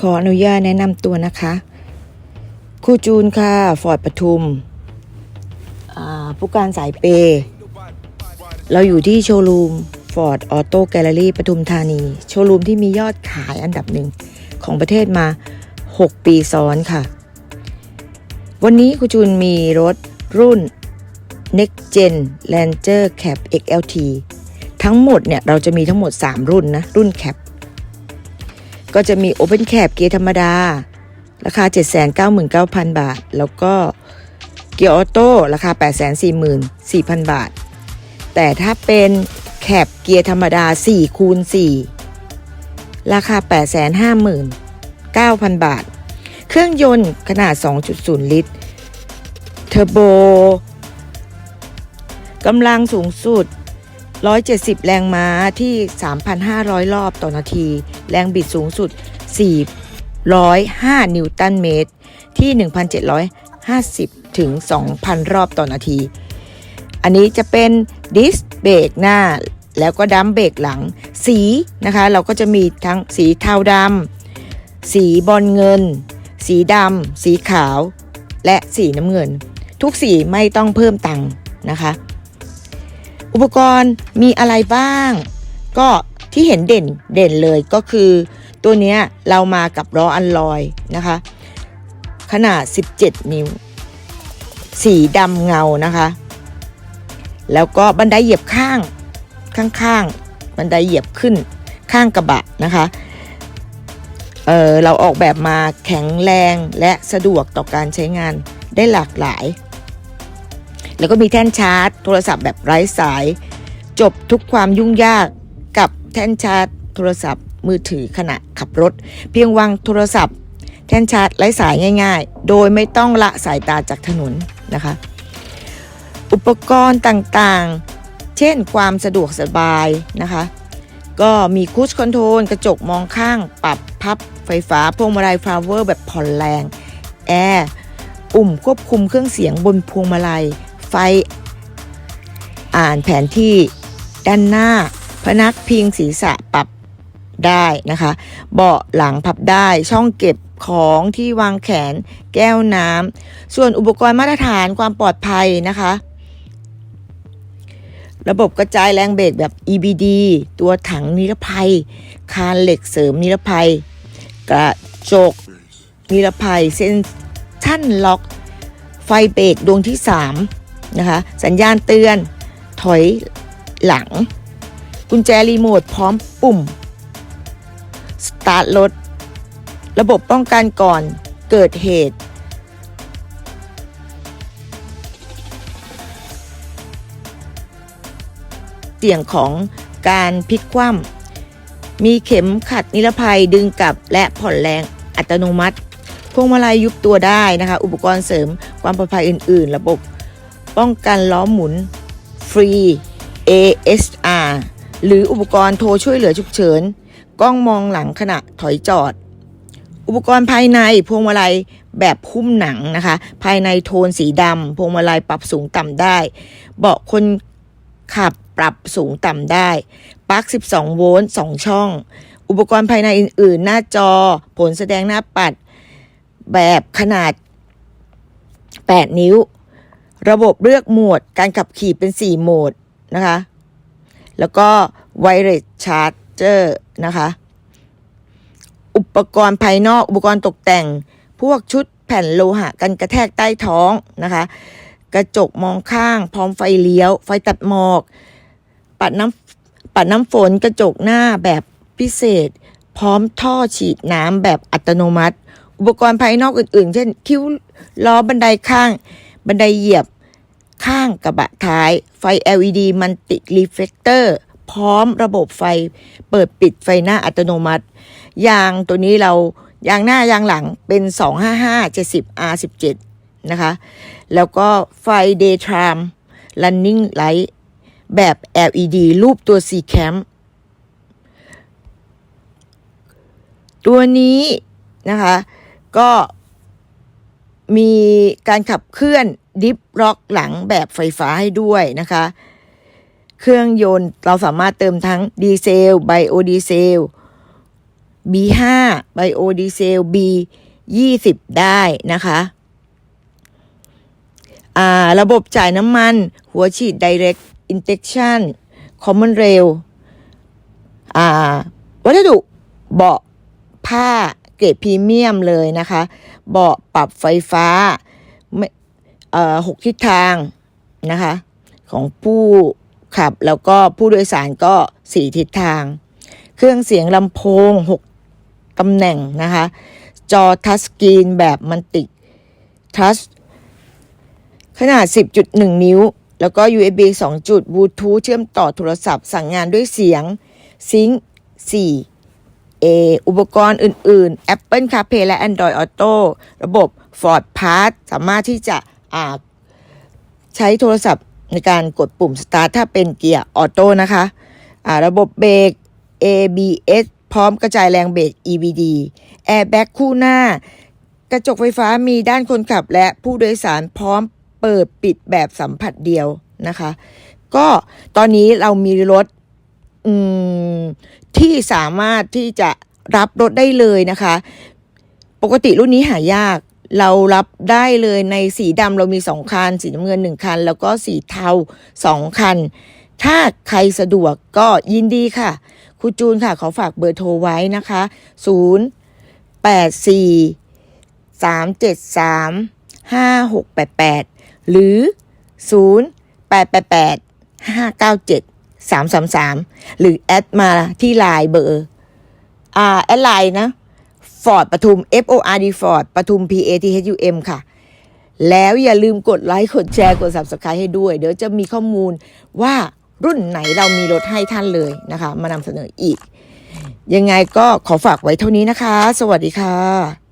ขออนุญาตแนะนำตัวนะคะครูจูนค่ะ ฟอร์ดปทุม ผู้การสายเปย์เราอยู่ที่โชว์รูมฟอร์ดออโต้แกลเลอรี่ปทุมธานี โชว์รูมที่มียอดขายอันดับหนึ่งของประเทศมา 6 ปีซ้อนค่ะ วันนี้ครูจูนมีรถรุ่น Next Gen Ranger Cab XLT ทั้งหมดเนี่ย เราจะมีทั้งหมด 3 รุ่นนะ รุ่น Cab ก็จะมี Open Cab เกียร์ธรรมดา ราคา 799,000 บาท แล้วก็เกียร์ออโต้ราคา 844,000 บาท แต่ถ้าเป็นแคบเกียร์ธรรมดา4คูณ4ราคา 859,000 บาท เครื่องยนต์ขนาด 2.0 ลิตร เทอร์โบกำลังสูงสุด 170 แรงม้าที่ 3,500 รอบต่อนาที แรงบิดสูงสุด 405 นิวตันเมตร ที่ 1,750 ถึง 2,000 รอบต่อนาที อันนี้จะเป็นดิสเบรกหน้า แล้วก็ดัมเบรกหลัง สีนะคะ เราก็จะมีทั้งสีเทาดำ สีบอลเงิน สีดำ สีขาว และสีน้ำเงิน ทุกสีไม่ต้องเพิ่มตังค์นะคะ อุปกรณ์มีอะไรบ้าง ก็ที่เห็นเด่นเด่นเลยก็คือ ตัวเนี้ยเรามากับล้ออันลอยนะคะ ขนาด 17 นิ้ว สีดำเงานะคะ แล้วก็บันไดเหยียบข้างข้างๆ บันไดเหยียบขึ้นข้างกระบะนะคะเออเราออกแบบมาแข็งแรงและสะดวกต่อการใช้งานได้หลากหลาย แล้วก็มีแท่นชาร์จ โทรศัพท์แบบไร้สาย จบทุกความยุ่งยากกับแท่นชาร์จ โทรศัพท์ มือถือขณะขับรถ เพียงวางโทรศัพท์ แท่นชาร์จไร้สายง่าย ๆ โดยไม่ต้องละสายตาจากถนนนะคะ อุปกรณ์ต่างๆ เช่นความสะดวกสบายนะคะก็มีคูชคอนโทรลกระจกมองข้าง ปรับพับไฟฟ้าพวงมาลัยฟลาเวอร์แบบผ่อนแรง แอร์ ปุ่มควบคุมเครื่องเสียงบนพวงมาลัย ไฟ อ่านแผนที่ด้านหน้า พนักพิงศีรษะปรับได้นะคะ เบาะหลังพับได้ช่องเก็บของที่วางแขนแก้วน้ำส่วนอุปกรณ์มาตรฐานความปลอดภัยนะคะ ระบบกระจายแรงเบรกแบบ EBD ตัวถังนิรภัย คานเหล็กเสริมนิรภัย กระจกนิรภัย เซนชั่นล็อก ไฟเบรกดวงที่ 3 นะคะ สัญญาณเตือน ถอยหลัง กุญแจรีโมทพร้อมปุ่ม สตาร์ทรถ ระบบป้องกันก่อนเกิดเหตุ เสี่ยงของการพลิกคว่ำมีเข็มขัดนิรภัยดึงกลับและผ่อนแรงอัตโนมัติพวงมาลัยยุบตัวได้นะคะ อุปกรณ์เสริมความปลอดภัยอื่น ๆ ระบบ ป้องกันล้อหมุน ฟรี ASR หรืออุปกรณ์โทรช่วยเหลือฉุกเฉิน กล้องมองหลังขณะถอยจอด อุปกรณ์ภายในพวงมาลัยแบบหุ้มหนังนะคะ ภายในโทนสีดำพวงมาลัยปรับสูงต่ำได้ เบาะคนขับปรับสูงต่ำได้ปลั๊ก 12 โวลต์ 2 ช่อง อุปกรณ์ภายในอื่น ๆ หน้าจอ ผลแสดงหน้าปัดแบบขนาด 8 นิ้ว ระบบเลือกโหมดการขับขี่เป็น 4 โหมดนะคะ แล้วก็ Wireless Charger นะคะ อุปกรณ์ภายนอกอุปกรณ์ตกแต่ง พวกชุดแผ่นโลหะกันกระแทกใต้ท้องนะคะ กระจกมองข้าง พร้อมไฟเลี้ยว ไฟตัดหมอก ปัดน้ำปัดน้ำฝนกระจกหน้าแบบพิเศษ พร้อมท่อฉีดน้ำแบบอัตโนมัติ อุปกรณ์ภายนอกอื่น ๆ เช่น คิ้วล้อบันไดข้าง บันไดเหยียบข้างกระบะท้าย ไฟ LED มันติรีเฟกเตอร์พร้อมระบบไฟเปิดปิดไฟหน้าอัตโนมัติ ยางตัวนี้เรายางหน้ายางหลังเป็น 255 70 R17 นะคะ แล้วก็ไฟ Daytime Running Light แบบ LED รูปตัว C Cam ตัวนี้นะคะ ก็ มีการขับเคลื่อนดิฟล็อกหลังแบบไฟฟ้าให้ด้วยนะคะ เครื่องยนต์เราสามารถเติมทั้งดีเซล ไบโอดีเซล B5 Biodiesel B20 ได้นะคะอ่าระบบจ่ายน้ำมัน หัวฉีด Direct Injection Common Rail อ่าวัสดุเบาะผ้า เกรดพรีเมียมเลยนะคะ เบาะปรับไฟฟ้าไม่เอ่อหกทิศทางนะคะ ของผู้ขับแล้วก็ผู้โดยสารก็สี่ทิศทาง เครื่องเสียงลำโพง6ตำแหน่งนะคะ จอทัชสกรีนแบบมันติทัชขนาด 10.1 นิ้ว แล้วก็ USB 2 จุดบลูทูธเชื่อมต่อโทรศัพท์สั่งงานด้วยเสียงซิงค์4 อุปกรณ์อื่น ๆ Apple CarPlay และ Android Auto ระบบ Ford Pass สามารถที่จะใช้โทรศัพท์ในการกดปุ่ม Start ถ้าเป็นเกียร์ออโต้นะคะอ่าระบบเบรก ABS พร้อมกระจายแรงเบรก EBD Airbag คู่หน้า กระจกไฟฟ้ามีด้านคนขับและผู้โดยสารพร้อมเปิดปิดแบบสัมผัสเดียวนะคะ ก็ตอนนี้เรามีรถ ที่สามารถที่จะรับรถได้เลยนะคะ ปกติรุ่นนี้หายากเรารับได้เลยในสีดำเรามีสองคัน สีน้ำเงินหนึ่งคัน แล้วก็สีเทาสองคัน ถ้าใครสะดวกก็ยินดีค่ะครูจูนค่ะ ขอฝากเบอร์โทรไว้นะคะ 0 8 4 3 7 3 5 6 8 8 หรือ 0 8 8 8 5 9 7 3 3 3 หรือแอดมาที่ไลน์เบอร์อ่าแอดไลน์นะฟอร์ดปทุม F O R D ฟอร์ดปทุม P A T H U M ค่ะ แล้วอย่าลืมกดไลค์ กดแชร์ กด Subscribe ให้ด้วย เดี๋ยวจะมีข้อมูลว่ารุ่นไหนเรามีรถให้ท่านเลยนะคะ มานำเสนออีก ยังไงก็ขอฝากไว้เท่านี้นะคะ สวัสดีค่ะ